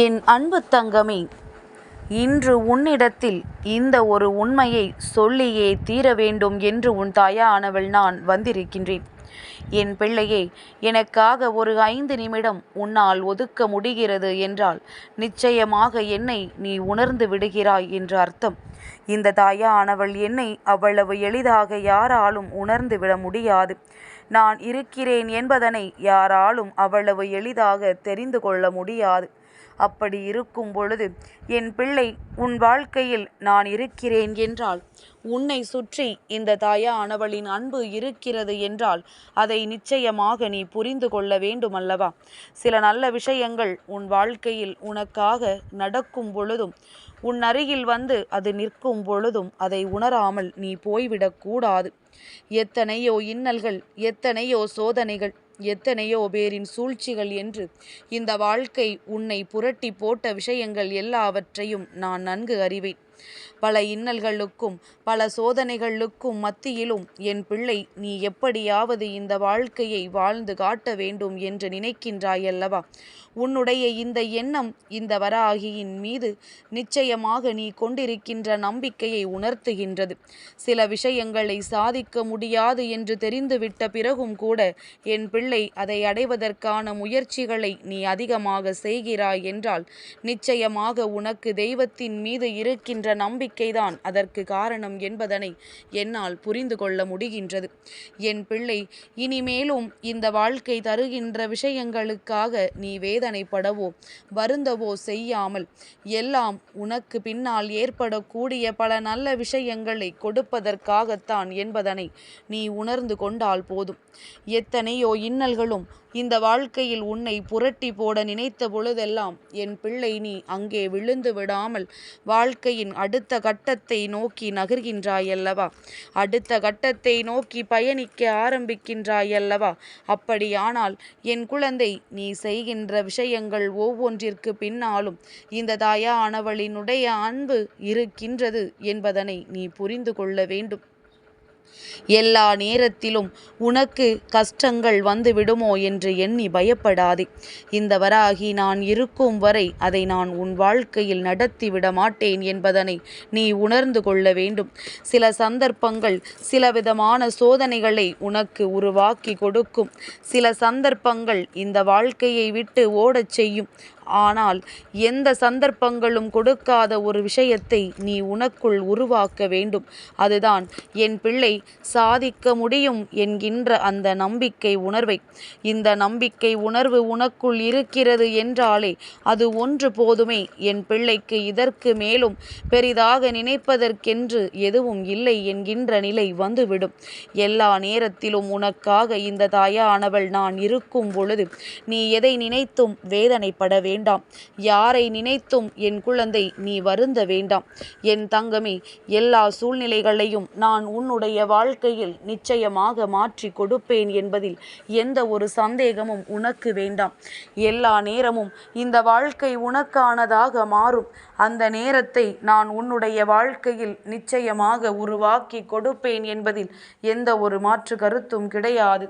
என் அன்பு தங்கமே இன்று உன்னிடத்தில் இந்த ஒரு உண்மையை சொல்லியே தீர வேண்டும் என்று உன் தாயானவள் நான் வந்திருக்கின்றேன். என் பிள்ளையே எனக்காக ஒரு ஐந்து நிமிடம் உன்னால் ஒதுக்க முடிகிறது என்றால் நிச்சயமாக என்னை நீ உணர்ந்து விடுகிறாய் என்று அர்த்தம். இந்த தாயானவள் என்னை அவ்வளவு எளிதாக யாராலும் உணர்ந்து விட முடியாது. நான் இருக்கிறேன் என்பதனை யாராலும் அவ்வளவு எளிதாக தெரிந்து கொள்ள முடியாது. அப்படி இருக்கும் பொழுது என் பிள்ளை உன் வாழ்க்கையில் நான் இருக்கிறேன் என்றால் உன்னை சுற்றி இந்த தாயானவளின் அன்பு இருக்கிறது என்றால் அதை நிச்சயமாக நீ புரிந்து கொள்ள வேண்டுமல்லவா? சில நல்ல விஷயங்கள் உன் வாழ்க்கையில் உனக்காக நடக்கும் பொழுதும் உன் அருகில் வந்து அது நிற்கும் பொழுதும் அதை உணராமல் நீ போய்விடக்கூடாது. எத்தனையோ இன்னல்கள் எத்தனையோ சோதனைகள் எத்தனையோ பேரின் சூழ்ச்சிகள் என்று. இந்த வாழ்க்கை உன்னை புரட்டி போட்ட விஷயங்கள் எல்லாவற்றையும் நான் நன்கு அறிவேன். பல இன்னல்களுக்கும் பல சோதனைகளுக்கும் மத்தியிலும் என் பிள்ளை நீ எப்படியாவது இந்த வாழ்க்கையை வாழ்ந்து காட்ட வேண்டும் என்று நினைக்கின்றாயல்லவா? உன்னுடைய இந்த எண்ணம் இந்த வராகியின் மீது நிச்சயமாக நீ கொண்டிருக்கின்ற நம்பிக்கையை உணர்த்துகின்றது. சில விஷயங்களை சாதிக்க முடியாது என்று தெரிந்துவிட்ட பிறகும் கூட என் பிள்ளை அதை அடைவதற்கான முயற்சிகளை நீ அதிகமாக செய்கிறாய் என்றால் நிச்சயமாக உனக்கு தெய்வத்தின் மீது இருக்கின்ற என்ற நம்பிக்கைதான் அதற்கு காரணம் என்பதனை என்னால் புரிந்து கொள்ள முடிகின்றது. என் பிள்ளை இனிமேலும் இந்த வாழ்க்கை தருகின்ற விஷயங்களுக்காக நீ வேதனைப்படவோ வருந்தவோ செய்யாமல் எல்லாம் உனக்கு பின்னால் ஏற்படக்கூடிய பல நல்ல விஷயங்களை கொடுப்பதற்காகத்தான் என்பதனை நீ உணர்ந்து கொண்டால் போதும். எத்தனையோ இன்னல்களும் இந்த வாழ்க்கையில் உன்னை புரட்டி போட நினைத்த பொழுதெல்லாம் என் பிள்ளை நீ அங்கே விழுந்து விடாமல் வாழ்க்கையின் அடுத்த கட்டத்தை நோக்கி நகர்கின்றாயல்லவா? அடுத்த கட்டத்தை நோக்கி பயணிக்க ஆரம்பிக்கின்றாயல்லவா? அப்படியானால் என் குழந்தை நீ செய்கின்ற விஷயங்கள் ஒவ்வொன்றிற்கு பின்னாலும் இந்த தாயானவளினுடைய அன்பு இருக்கின்றது என்பதனை நீ புரிந்து கொள்ள வேண்டும். எல்லா நேரத்திலும் உனக்கு கஷ்டங்கள் வந்து விடுமோ என்று எண்ணி பயப்படாதே. இந்த வராகி நான் இருக்கும் வரை அதை நான் உன் வாழ்க்கையில் நடத்தி விட மாட்டேன் என்பதனை நீ உணர்ந்து கொள்ள வேண்டும். சில சந்தர்ப்பங்கள் சில விதமான சோதனைகளை உனக்கு உருவாக்கி கொடுக்கும். சில சந்தர்ப்பங்கள் இந்த வாழ்க்கையை விட்டு ஓடச் செய்யும். ஆனால் எந்த சந்தர்ப்பங்களும் கொடுக்காத ஒரு விஷயத்தை நீ உனக்குள் உருவாக்க வேண்டும். அதுதான் என் பிள்ளை சாதிக்க முடியும் என்கின்ற அந்த நம்பிக்கை உணர்வை. இந்த நம்பிக்கை உணர்வு உனக்குள் இருக்கிறது என்றாலே அது ஒன்று போதுமே. என் பிள்ளைக்கு இதற்கு மேலும் பெரிதாக நினைப்பதற்கென்று எதுவும் இல்லை என்கின்ற நிலை வந்துவிடும். எல்லா நேரத்திலும் உனக்காக இந்த தாயானவள் நான் இருக்கும் பொழுது நீ எதை நினைத்தும் வேதனைப்பட வேண்டும் வேண்டாம். யாரை நினைத்தும் என் குழந்தை நீ வருந்த வேண்டாம். என் தங்கமே எல்லா சூழ்நிலைகளையும் நான் உன்னுடைய வாழ்க்கையில் நிச்சயமாக மாற்றி கொடுப்பேன் என்பதில் எந்த ஒரு சந்தேகமும் உனக்கு வேண்டாம். எல்லா நேரமும் இந்த வாழ்க்கை உனக்கானதாக மாறும். அந்த நேரத்தை நான் உன்னுடைய வாழ்க்கையில் நிச்சயமாக உருவாக்கி கொடுப்பேன் என்பதில் எந்த ஒரு மாற்று கருத்தும் கிடையாது.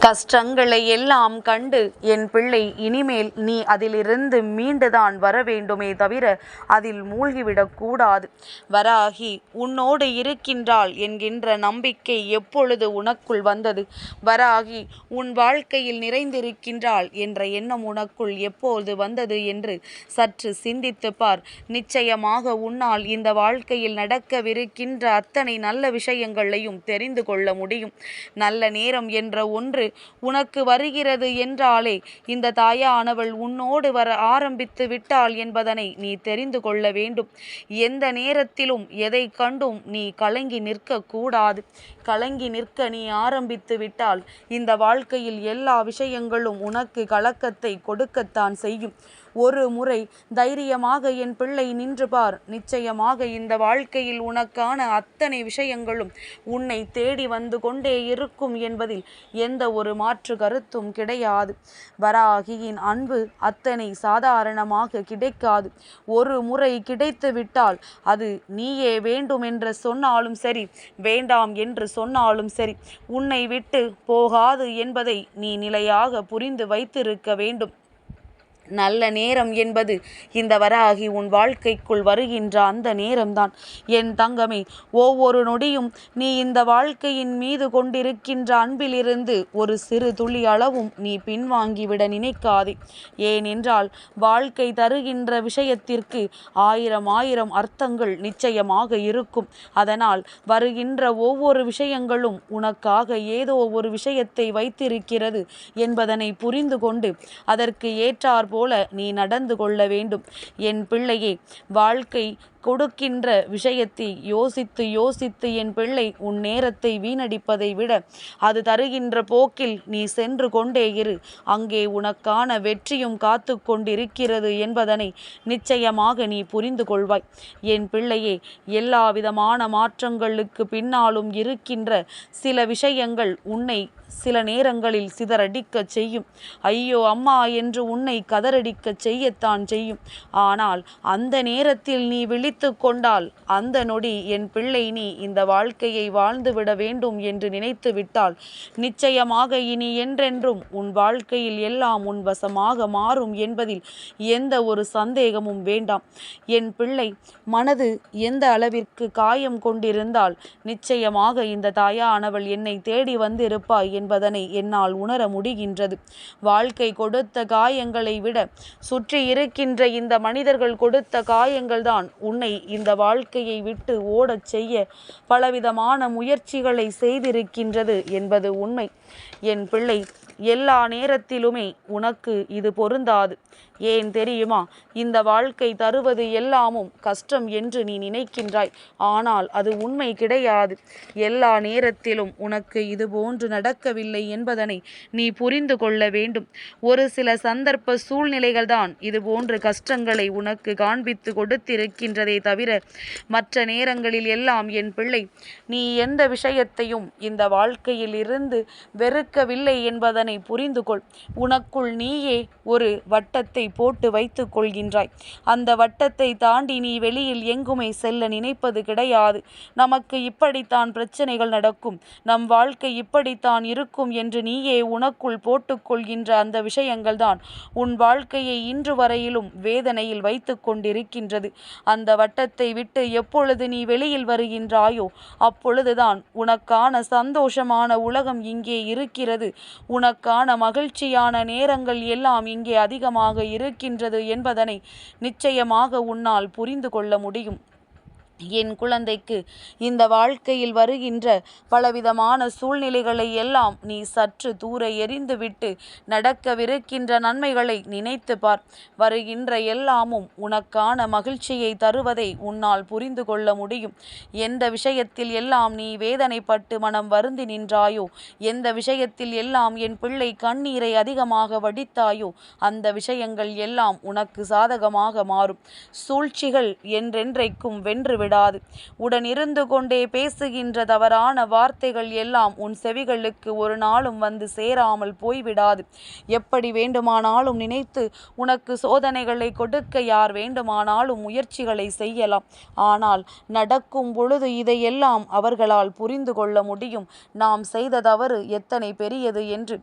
கஷ்டங்களை எல்லாம் கண்டு என் பிள்ளை இனிமேல் நீ அதிலிருந்து மீண்டுதான் வர வேண்டுமே தவிர அதில் மூழ்கிவிடக்கூடாது வராகி உன்னோடு இருக்கின்றாள் என்கின்ற நம்பிக்கை எப்பொழுது உனக்குள் வந்தது? வராகி உன் வாழ்க்கையில் நிறைந்திருக்கின்றாள் என்ற எண்ணம் உனக்குள் எப்போது வந்தது என்று சற்று சிந்தித்து பார். நிச்சயமாக உன்னால் இந்த வாழ்க்கையில் நடக்கவிருக்கின்ற அத்தனை நல்ல விஷயங்களையும் தெரிந்து கொள்ள முடியும். நல்ல நேரம் என்ற ஒன்று உனக்கு வருகிறது என்றாலே இந்த தாயானவள் உன்னோடு வர ஆரம்பித்து விட்டாள் என்பதனை நீ தெரிந்து கொள்ள வேண்டும். எந்த நேரத்திலும் எதை கண்டும் நீ கலங்கி நிற்கக்கூடாது. கலங்கி நிற்க நீ ஆரம்பித்து விட்டால் இந்த வாழ்க்கையில் எல்லா விஷயங்களும் உனக்கு கலக்கத்தை கொடுக்கத்தான் செய்யும். ஒரு முறை தைரியமாக என் பிள்ளை நின்று பார். நிச்சயமாக இந்த வாழ்க்கையில் உனக்கான அத்தனை விஷயங்களும் உன்னை தேடி வந்து கொண்டே இருக்கும் என்பதில் எந்த ஒரு மாற்று கருத்தும் கிடையாது. வராகியின் அன்பு அத்தனை சாதாரணமாக கிடைக்காது. ஒரு முறை கிடைத்து விட்டால் அது நீயே வேண்டும் என்று சொன்னாலும் சரி வேண்டாம் என்று சொன்னாலும் சரி உன்னை விட்டு போகாது என்பதை நீ நிலையாக புரிந்து வைத்திருக்க வேண்டும். நல்ல நேரம் என்பது இந்த வராகி உன் வாழ்க்கைக்குள் வருகின்ற அந்த நேரம்தான். என் தங்கமே ஒவ்வொரு நொடியும் நீ இந்த வாழ்க்கையின் மீது கொண்டிருக்கின்ற அன்பிலிருந்து ஒரு சிறு துளி அளவும் நீ பின்வாங்கிவிட நினைக்காதே. ஏனென்றால் வாழ்க்கை தருகின்ற விஷயத்திற்கு ஆயிரம் ஆயிரம் அர்த்தங்கள் நிச்சயமாக இருக்கும். அதனால் வருகின்ற ஒவ்வொரு விஷயங்களும் உனக்காக ஏதோ ஒரு விஷயத்தை வைத்திருக்கிறது என்பதனை புரிந்து கொண்டு அதற்கு ஏற்றாற்போல் போல நீ நடந்து கொள்ள வேண்டும். என் பிள்ளையே வாழ்க்கை கொடுக்கின்ற விஷயத்தை யோசித்து யோசித்து என் பிள்ளை உன் நேரத்தை வீணடிப்பதை விட அது தருகின்ற போக்கில் நீ சென்று கொண்டே இரு. அங்கே உனக்கான வெற்றியும் காத்து கொண்டிருக்கிறது என்பதனை நிச்சயமாக நீ புரிந்து கொள்வாய். என் பிள்ளையே எல்லா விதமான மாற்றங்களுக்கு பின்னாலும் இருக்கின்ற சில விஷயங்கள் உன்னை சில நேரங்களில் சிதறடிக்கச் செய்யும். ஐயோ அம்மா என்று உன்னை கதறடிக்கச் செய்யத்தான் செய்யும். ஆனால் அந்த நேரத்தில் நீ விழித்து கொண்டால் அந்த நொடி என் பிள்ளை நீ இந்த வாழ்க்கையை வாழ்ந்துவிட வேண்டும் என்று நினைத்து விட்டால் நிச்சயமாக இனி என்றென்றும் உன் வாழ்க்கையில் எல்லாம் உன் வசமாக மாறும் என்பதில் எந்த ஒரு சந்தேகமும் வேண்டாம். என் பிள்ளை மனது எந்த அளவிற்கு காயம் கொண்டிருந்தால் நிச்சயமாக இந்த தாயானவள் என்னை தேடி வந்திருப்பாய் என்பதனை என்னால் உணர முடிகின்றது. வாழ்க்கை கொடுத்த காயங்களை விட சுற்றி இருக்கின்ற இந்த மனிதர்கள் கொடுத்த காயங்கள்தான் உன்னை இந்த வாழ்க்கையை விட்டு ஓடச் செய்ய பலவிதமான முயற்சிகளை செய்திருக்கின்றது என்பது உண்மை. என் பிள்ளை எல்லா நேரத்திலுமே உனக்கு இது பொருந்தாது. ஏன் தெரியுமா? இந்த வாழ்க்கை தருவது எல்லாமும் கஷ்டம் என்று நீ நினைக்கின்றாய். ஆனால் அது உண்மை கிடையாது. எல்லா நேரத்திலும் உனக்கு இது போன்று நடக்கவில்லை என்பதனை நீ புரிந்து கொள்ள வேண்டும். ஒரு சில சந்தர்ப்ப சூழ்நிலைகள் தான் இது போன்று கஷ்டங்களை உனக்கு காண்பித்து கொடுத்திருக்கின்றதே தவிர மற்ற நேரங்களில் எல்லாம் என் பிள்ளை நீ எந்த விஷயத்தையும் இந்த வாழ்க்கையில் இருந்து வெறுக்கவில்லை என்பதனை புரிந்து கொள். உனக்குள் நீயே ஒரு வட்டத்தை போட்டு வைத்துக் கொள்கின்றாய். அந்த வட்டத்தை தாண்டி நீ வெளியில் எங்குமே செல்ல நினைப்பது கிடையாது. நமக்கு இப்படித்தான் பிரச்சனைகள் நடக்கும். நம் வாழ்க்கை இப்படித்தான் இருக்கும் என்று நீயே உனக்குள் போட்டுக்கொள்கின்ற அந்த விஷயங்கள் தான் உன் வாழ்க்கையை இன்று வரையிலும் வேதனையில் வைத்து கொண்டிருக்கின்றது. அந்த வட்டத்தை விட்டு எப்பொழுது நீ வெளியில் வருகின்றாயோ அப்பொழுதுதான் உனக்கான சந்தோஷமான உலகம் இங்கே இருக்கிறது. உனக்கான மகிழ்ச்சியான நேரங்கள் எல்லாம் இங்கே அதிகமாக இருக்கின்றது என்பதனை நிச்சயமாக உன்னால் புரிந்து கொள்ள முடியும். என் குழந்தைக்கு இந்த வாழ்க்கையில் வருகின்ற பலவிதமான சூழ்நிலைகளை எல்லாம் நீ சற்று தூர எறிந்துவிட்டு நடக்கவிருக்கின்ற நன்மைகளை நினைத்து பார். வருகின்ற எல்லாமும் உனக்கான மகிழ்ச்சியை தருவதை உன்னால் புரிந்து கொள்ள முடியும். எந்த விஷயத்தில் எல்லாம் நீ வேதனைப்பட்டு மனம் வருந்தி நின்றாயோ எந்த விஷயத்தில் எல்லாம் என் பிள்ளை கண்ணீரை அதிகமாக வடித்தாயோ அந்த விஷயங்கள் எல்லாம் உனக்கு சாதகமாக மாறும். சூழ்ச்சிகள் என்றென்றைக்கும் வென்று விடாது. உடன் இருந்து கொண்டே பேசுகின்ற தவறான வார்த்தைகள் எல்லாம் உன் செவிகளுக்கு ஒரு நாளும் வந்து சேராமல் போய்விடாது. எப்படி வேண்டுமானாலும் நினைத்து உனக்கு சோதனைகளை கொடுக்க யார் வேண்டுமானாலும் முயற்சிகளை செய்யலாம். ஆனால் நடக்கும் பொழுது இதையெல்லாம் அவர்களால் புரிந்து கொள்ள முடியும். நாம் செய்த தவறு எத்தனை பெரியது என்று.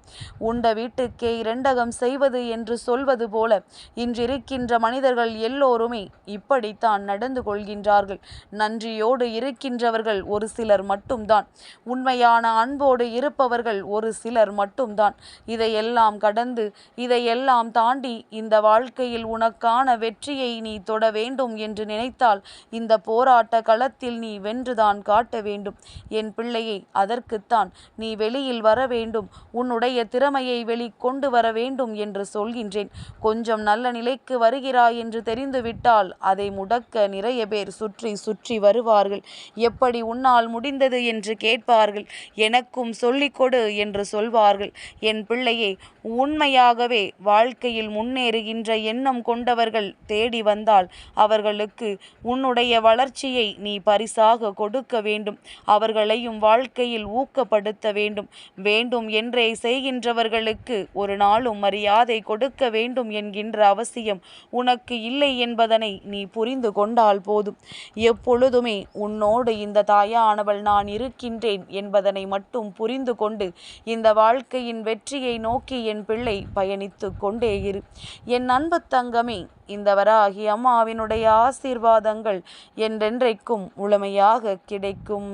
உண்ட வீட்டுக்கே இரண்டகம் செய்வது என்று சொல்வது போல இன்றிருக்கின்ற மனிதர்கள் எல்லோருமே இப்படித்தான் நடந்து கொள்கின்றார்கள். நன்றியோடு இருக்கின்றவர்கள் ஒரு சிலர் மட்டும்தான். உண்மையான அன்போடு இருப்பவர்கள் ஒரு சிலர் மட்டும்தான். இதையெல்லாம் கடந்து இதையெல்லாம் தாண்டி இந்த வாழ்க்கையில் உனக்கான வெற்றியை நீ தொட வேண்டும் என்று நினைத்தால் இந்த போராட்ட களத்தில் நீ வென்றுதான் காட்ட வேண்டும். என் பிள்ளையை அதற்குத்தான் நீ வெளியில் வர வேண்டும். உன்னுடைய திறமையை வெளிக்கொண்டு வர வேண்டும் என்று சொல்கின்றேன். கொஞ்சம் நல்ல நிலைக்கு வருகிறாய் என்று தெரிந்துவிட்டால் அதை முடக்க நிறைய பேர் சுற்றி சுற்றி வருவார்கள். எப்படி உன்னால் முடிந்தது என்று கேட்பார்கள். எனக்கும் சொல்லிக் கொடு என்று சொல்வார்கள். என் பிள்ளையே உண்மையாகவே வாழ்க்கையில் முன்னேறுகின்ற எண்ணம் கொண்டவர்கள் தேடி வந்தால் அவர்களுக்கு உன்னுடைய வளர்ச்சியை நீ பரிசாக கொடுக்க வேண்டும். அவர்களையும் வாழ்க்கையில் ஊக்கப்படுத்த வேண்டும். வேண்டும் என்றே செய்கின்றவர்களுக்கு ஒரு நாளும் மரியாதை கொடுக்க வேண்டும் என்கின்ற அவசியம் உனக்கு இல்லை என்பதனை நீ புரிந்து கொண்டால் போதும். எப்பொழுதுமே உன்னோடு இந்த தாயானவள் நான் இருக்கின்றேன் என்பதனை மட்டும் புரிந்து கொண்டு இந்த வாழ்க்கையின் வெற்றியை நோக்கி என் பிள்ளை பயணித்து கொண்டே இரு. என் அன்பு தங்கமே இந்த வராகி அம்மாவினுடைய ஆசீர்வாதங்கள் என்றென்றைக்கும் முழுமையாக கிடைக்கும்.